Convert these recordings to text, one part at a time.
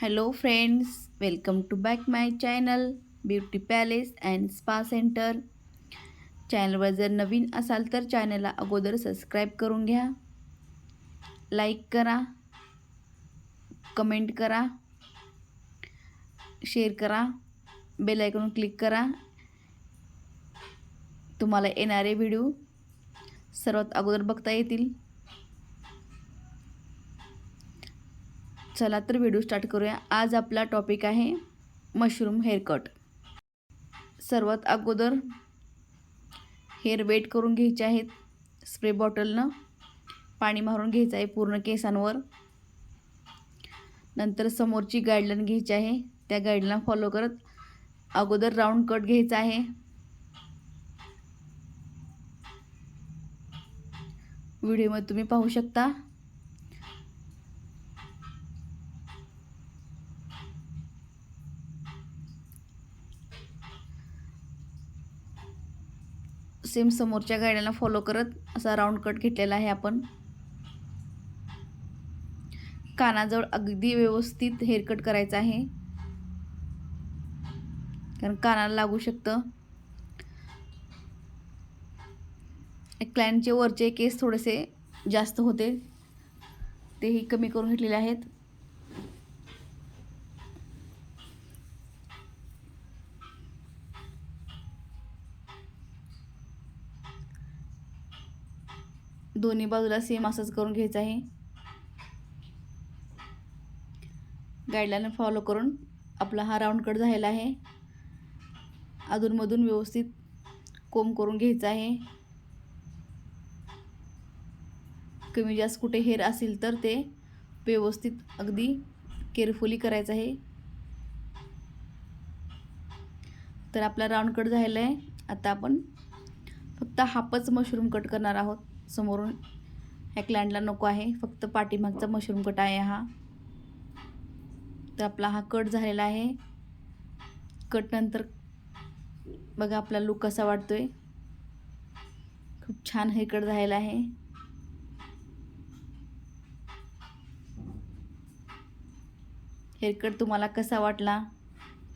Hello friends welcome to back my channel beauty palace and spa centre चॅनलवर जर नवीन असाल तर चॅनलला अगोदर सबस्क्राईब करून घ्या. लाईक करा. कमेंट करा. शेअर करा. बेल आयकॉन क्लिक करा. तुम्हाला येणारे व्हिडिओ सर्वात अगोदर बघता येतील. चला तर व्हिडिओ स्टार्ट करूया. आज आपला टॉपिक आहे मशरूम हेअरकट सर्वात अगोदर हेअर वेट करून घ्यायचे आहेत. स्प्रे बॉटलनं पाणी मारून घ्यायचं आहे पूर्ण केसांवर. नंतर समोरची गाईडलाईन घ्यायची आहे. त्या गाईडलाईन फॉलो करत अगोदर राऊंड कट घ्यायचा आहे. व्हिडिओमध्ये तुम्ही पाहू शकता. सेम समोरच्या गाड्याला फॉलो करत असा राऊंड कट घेतलेला आहे आपण. कानाजवळ अगदी व्यवस्थित हेअर कट करायचा आहे. कारण कानाला लागू शकतं. क्लायंटचे वरचे केस थोडेसे जास्त होते. तेही कमी करून घेतलेले आहेत. दोन्ही बाजूला सेम असंच करून घ्यायचं आहे. गाईडलाईन फॉलो करून आपला हा राऊंड कट झालेला आहे. अधूनमधून व्यवस्थित कोंब करून घ्यायचा आहे. कमी जास्त कुठे हेअर असेल तर ते व्यवस्थित अगदी केअरफुली करायचं आहे. तर आपला राऊंड कट झालेला आहे. आता आपण फक्त हाफच मशरूम कट करणार आहोत. समोरून. ह्या क्लायंटला नको आहे. फक्त पाठीमागचा मशरूम कट आहे हा. तर आपला हा कट झालेला आहे. कट नंतर बघा आपला लुक कसा वाटतो आहे खूप छान हेकट झालेला आहे. हेअरकट तुम्हाला कसा वाटला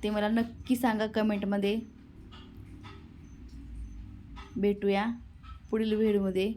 ते मला नक्की सांगा कमेंटमध्ये भेटूया पुढील व्हिडिओमध्ये